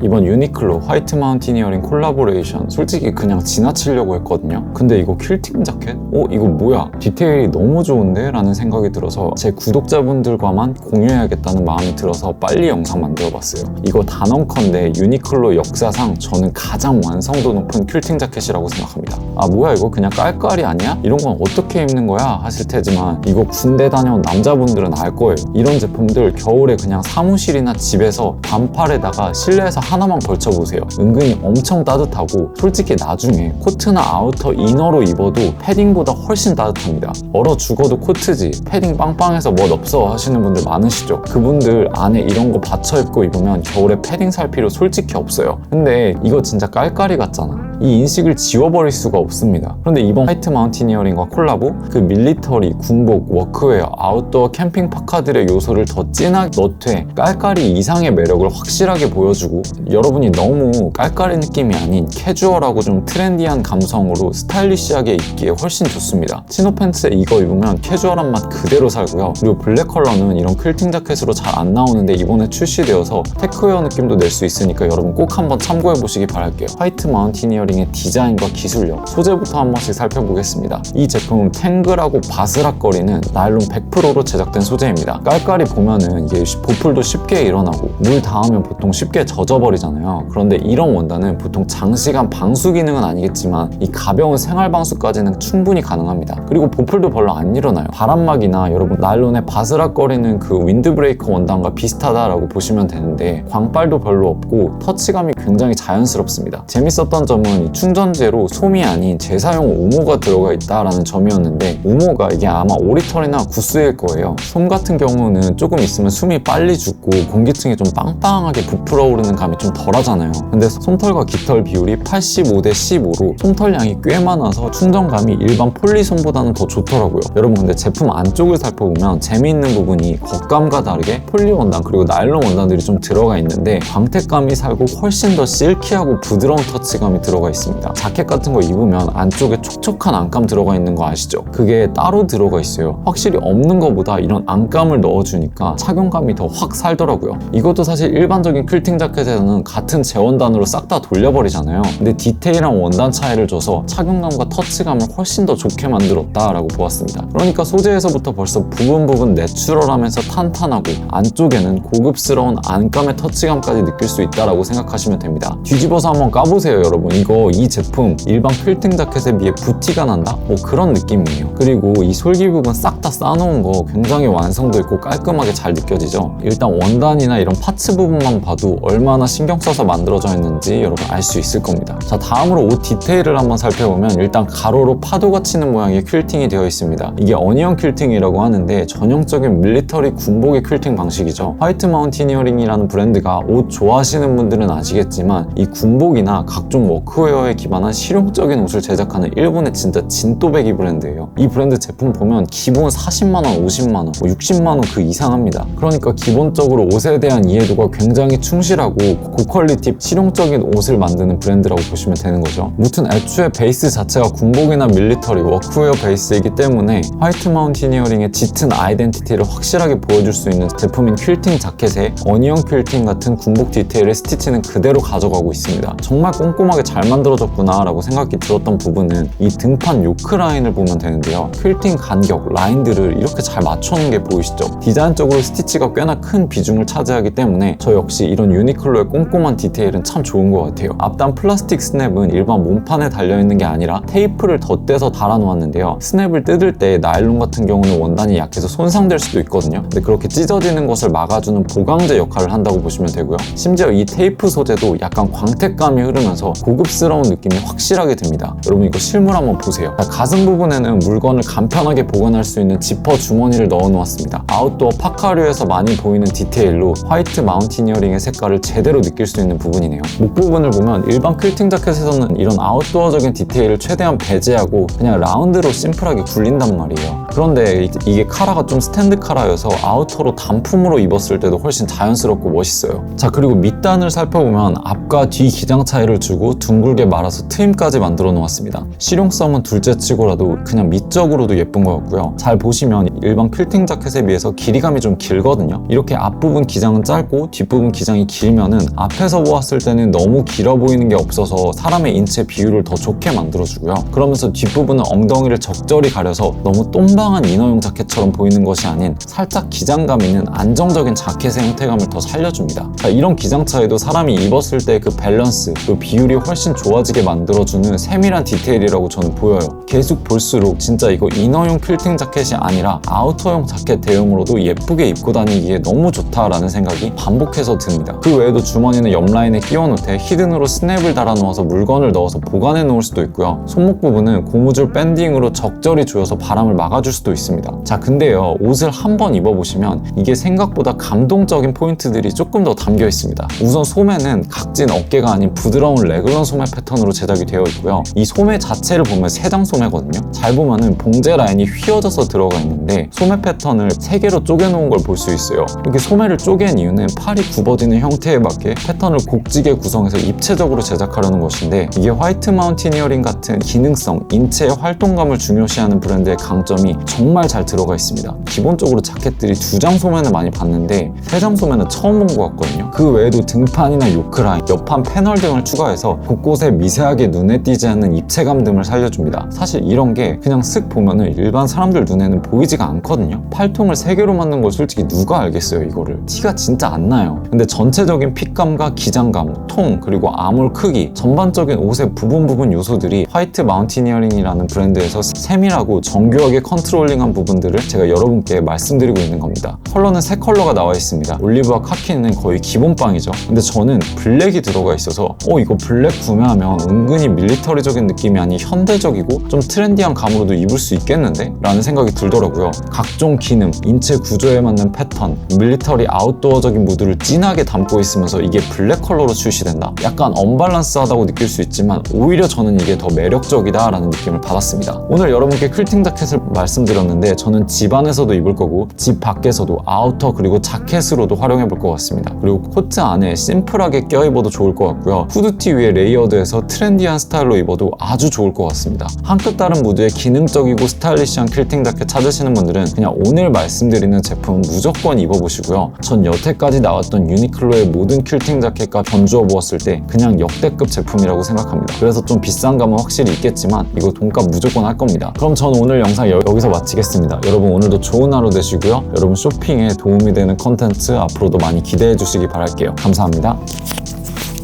이번 유니클로 화이트 마운티니어링 콜라보레이션 솔직히 그냥 지나치려고 했거든요 근데 이거 퀼팅 자켓? 어? 이거 뭐야? 디테일이 너무 좋은데? 라는 생각이 들어서 제 구독자분들과만 공유해야겠다는 마음이 들어서 빨리 영상 만들어봤어요 이거 단언컨대 유니클로 역사상 저는 가장 완성도 높은 퀼팅 자켓이라고 생각합니다 아 뭐야 이거 그냥 깔깔이 아니야? 이런 건 어떻게 입는 거야? 하실 테지만 이거 군대 다녀온 남자분들은 알 거예요 이런 제품들 겨울에 그냥 사무실이나 집에서 반팔에다가 실내에서 하나만 걸쳐보세요. 은근히 엄청 따뜻하고 솔직히 나중에 코트나 아우터 이너로 입어도 패딩보다 훨씬 따뜻합니다. 얼어 죽어도 코트지 패딩 빵빵해서 멋 없어 하시는 분들 많으시죠? 그분들 안에 이런 거 받쳐 입고 입으면 겨울에 패딩 살 필요 솔직히 없어요. 근데 이거 진짜 깔깔이 같잖아. 이 인식을 지워버릴 수가 없습니다. 그런데 이번 화이트 마운티니어링과 콜라보 그 밀리터리, 군복, 워크웨어, 아웃도어 캠핑 파카들의 요소를 더 진하게 넣되 깔깔이 이상의 매력을 확실하게 보여주고 여러분이 너무 깔깔이 느낌이 아닌 캐주얼하고 좀 트렌디한 감성으로 스타일리시하게 입기에 훨씬 좋습니다. 치노 팬츠에 이거 입으면 캐주얼한 맛 그대로 살고요. 그리고 블랙 컬러는 이런 퀼팅 자켓으로 잘 안 나오는데 이번에 출시되어서 테크웨어 느낌도 낼 수 있으니까 여러분 꼭 한번 참고해 보시기 바랄게요. 화이트 마운티니어 링의 디자인과 기술력, 소재부터 한 번씩 살펴보겠습니다. 이 제품은 탱글하고 바스락거리는 나일론 100%로 제작된 소재입니다. 깔깔이 보면은 이게 보풀도 쉽게 일어나고 물 닿으면 보통 쉽게 젖어버리잖아요. 그런데 이런 원단은 보통 장시간 방수 기능은 아니겠지만 이 가벼운 생활 방수까지는 충분히 가능합니다. 그리고 보풀도 별로 안 일어나요. 바람막이나 여러분 나일론의 바스락거리는 그 윈드브레이커 원단과 비슷하다라고 보시면 되는데 광빨도 별로 없고 터치감이 굉장히 자연스럽습니다. 재밌었던 점은 이 충전재로 솜이 아닌 재사용 오모가 들어가 있다라는 점이었는데 오모가 이게 아마 오리털이나 구스일 거예요. 솜 같은 경우는 조금 있으면 숨이 빨리 죽고 공기층이 좀 빵빵하게 부풀어 오르는 감이 좀 덜하잖아요. 근데 솜털과 깃털 비율이 85대 15로 솜털량이 꽤 많아서 충전감이 일반 폴리솜보다는 더 좋더라고요. 여러분 근데 제품 안쪽을 살펴보면 재미있는 부분이 겉감과 다르게 폴리 원단 그리고 나일론 원단들이 좀 들어가 있는데 광택감이 살고 훨씬 더 실키하고 부드러운 터치감이 들어가 있습니다. 자켓 같은 거 입으면 안쪽에 촉촉한 안감 들어가 있는 거 아시죠? 그게 따로 들어가 있어요. 확실히 없는 것보다 이런 안감을 넣어주니까 착용감이 더 확 살더라고요. 이것도 사실 일반적인 퀼팅 자켓에서는 같은 재원단으로 싹 다 돌려버리잖아요. 근데 디테일한 원단 차이를 줘서 착용감과 터치감을 훨씬 더 좋게 만들었다라고 보았습니다. 그러니까 소재에서부터 벌써 부분 부분 내추럴하면서 탄탄하고 안쪽에는 고급스러운 안감의 터치감까지 느낄 수 있다라고 생각하시면 됩니다. 뒤집어서 한번 까보세요, 여러분. 이거 이 제품 일반 퀼팅 자켓에 비해 부티가 난다? 뭐 그런 느낌이에요. 그리고 이 솔기 부분 싹다 쌓아놓은 거 굉장히 완성도 있고 깔끔하게 잘 느껴지죠. 일단 원단이나 이런 파츠 부분만 봐도 얼마나 신경 써서 만들어져 있는지 여러분 알 수 있을 겁니다. 자, 다음으로 옷 디테일을 한번 살펴보면 일단 가로로 파도가 치는 모양의 퀼팅이 되어 있습니다. 이게 어니언 퀼팅이라고 하는데 전형적인 밀리터리 군복의 퀼팅 방식이죠. 화이트 마운티니어링이라는 브랜드가 옷 좋아하시는 분들은 아시겠지만 이 군복이나 각종 워크웨어 에 기반한 실용적인 옷을 제작하는 일본의 진짜 진또배기 브랜드예요. 이 브랜드 제품 보면 기본 40만 원, 50만 원, 뭐 60만 원 그 이상합니다. 그러니까 기본적으로 옷에 대한 이해도가 굉장히 충실하고 고퀄리티 실용적인 옷을 만드는 브랜드라고 보시면 되는 거죠. 무튼 애초에 베이스 자체가 군복이나 밀리터리, 워크웨어 베이스이기 때문에 화이트 마운티니어링의 짙은 아이덴티티를 확실하게 보여줄 수 있는 제품인 퀼팅 자켓에 어니언 퀼팅 같은 군복 디테일의 스티치는 그대로 가져가고 있습니다. 정말 꼼꼼하게 잘 만 들어졌구나 라고 생각이 들었던 부분은 이 등판 요크 라인을 보면 되는데요. 퀼팅 간격, 라인들을 이렇게 잘 맞춰놓은 게 보이시죠? 디자인적으로 스티치가 꽤나 큰 비중을 차지하기 때문에 저 역시 이런 유니클로의 꼼꼼한 디테일은 참 좋은 것 같아요. 앞단 플라스틱 스냅은 일반 몸판에 달려있는 게 아니라 테이프를 덧대서 달아놓았는데요. 스냅을 뜯을 때 나일론 같은 경우는 원단이 약해서 손상될 수도 있거든요. 근데 그렇게 찢어지는 것을 막아주는 보강제 역할을 한다고 보시면 되고요. 심지어 이 테이프 소재도 약간 광택감이 흐르면서 고급 스러운 느낌이 확실하게 듭니다. 여러분 이거 실물 한번 보세요. 자, 가슴 부분에는 물건을 간편하게 보관할 수 있는 지퍼 주머니를 넣어 놓았습니다. 아웃도어 파카류에서 많이 보이는 디테일로 화이트 마운티니어링의 색깔을 제대로 느낄 수 있는 부분이네요. 목 부분을 보면 일반 퀼팅 자켓에서는 이런 아웃도어적인 디테일을 최대한 배제하고 그냥 라운드로 심플하게 굴린단 말이에요. 그런데 이- 이게 카라가 좀 스탠드 카라여서 아우터로 단품으로 입었을 때도 훨씬 자연스럽고 멋있어요. 자 그리고 밑단을 살펴보면 앞과 뒤 기장 차이를 주고 둥글 둥글게 말아서 트임까지 만들어 놓았습니다. 실용성은 둘째치고라도 그냥 미적으로도 예쁜 거였고요. 잘 보시면 일반 필팅 자켓에 비해서 길이감이 좀 길거든요. 이렇게 앞부분 기장은 짧고 뒷부분 기장이 길면은 앞에서 보았을 때는 너무 길어 보이는 게 없어서 사람의 인체 비율을 더 좋게 만들어주고요. 그러면서 뒷부분은 엉덩이를 적절히 가려서 너무 똥방한 이너용 자켓처럼 보이는 것이 아닌 살짝 기장감 있는 안정적인 자켓의 형태감을 더 살려줍니다. 자, 이런 기장 차이도 사람이 입었을 때 그 밸런스, 그 비율이 훨씬 좋아지게 만들어주는 세밀한 디테일이라고 저는 보여요. 계속 볼수록 진짜 이거 이너용 필팅 자켓이 아니라 아우터용 자켓 대용으로도 예쁘게 입고 다니기에 너무 좋다라는 생각이 반복해서 듭니다. 그 외에도 주머니는 옆 라인에 끼워 놓을 때 히든으로 스냅을 달아 놓아서 물건을 넣어서 보관해 놓을 수도 있고요. 손목 부분은 고무줄 밴딩으로 적절히 조여서 바람을 막아줄 수도 있습니다. 자, 근데요. 옷을 한 번 입어보시면 이게 생각보다 감동적인 포인트들이 조금 더 담겨 있습니다. 우선 소매는 각진 어깨가 아닌 부드러운 레글런 소매 패턴으로 제작이 되어 있고요. 이 소매 자체를 보면 세 장 소매거든요. 잘 보면은 봉제 라인이 휘어져서 들어가 있는데 소매 패턴을 세 개로 쪼개놓은 걸 볼 수 있어요. 이렇게 소매를 쪼갠 이유는 팔이 굽어지는 형태에 맞게 패턴을 곡지게 구성해서 입체적으로 제작하려는 것인데 이게 화이트 마운티니어링 같은 기능성, 인체의 활동감을 중요시하는 브랜드의 강점이 정말 잘 들어가 있습니다. 기본적으로 자켓들이 두 장 소매는 많이 봤는데 세 장 소매는 처음 본 것 같거든요. 그 외에도 등판이나 요크라인, 옆판 패널 등을 추가해서 곳곳 에 미세하게 눈에 띄지 않는 입체감 등을 살려줍니다. 사실 이런 게 그냥 쓱 보면은 일반 사람들 눈에는 보이지가 않거든요. 팔통을 세 개로 만든 걸 솔직히 누가 알겠어요, 이거를. 티가 진짜 안 나요. 근데 전체적인 핏감과 기장감, 통, 그리고 아몰 크기, 전반적인 옷의 부분 부분 요소들이 화이트 마운티니어링이라는 브랜드에서 세밀하고 정교하게 컨트롤링한 부분들을 제가 여러분께 말씀드리고 있는 겁니다. 컬러는 세 컬러가 나와 있습니다. 올리브와 카키는 거의 기본빵이죠. 근데 저는 블랙이 들어가 있어서 어 이거 블랙 구매 하면 은근히 밀리터리적인 느낌이 아닌 현대적이고 좀 트렌디한 감으로도 입을 수 있겠는데? 라는 생각이 들더라고요. 각종 기능, 인체 구조에 맞는 패턴, 밀리터리 아웃도어적인 무드를 진하게 담고 있으면서 이게 블랙 컬러로 출시된다. 약간 언밸런스하다고 느낄 수 있지만 오히려 저는 이게 더 매력적이다라는 느낌을 받았습니다. 오늘 여러분께 퀼팅 자켓을 말씀드렸는데 저는 집 안에서도 입을 거고 집 밖에서도 아우터 그리고 자켓으로도 활용해 볼 것 같습니다. 그리고 코트 안에 심플하게 껴입어도 좋을 것 같고요. 후드티 위에 레이어드 해서 트렌디한 스타일로 입어도 아주 좋을 것 같습니다. 한끗 다른 무드의 기능적이고 스타일리시한 퀼팅 자켓 찾으시는 분들은 그냥 오늘 말씀드리는 제품 무조건 입어보시고요. 전 여태까지 나왔던 유니클로의 모든 퀼팅 자켓과 견주어 보았을 때 그냥 역대급 제품이라고 생각합니다. 그래서 좀 비싼 감은 확실히 있겠지만 이거 돈값 무조건 할 겁니다. 그럼 저는 오늘 영상 여, 여기서 마치겠습니다. 여러분 오늘도 좋은 하루 되시고요. 여러분 쇼핑에 도움이 되는 컨텐츠 앞으로도 많이 기대해 주시기 바랄게요. 감사합니다.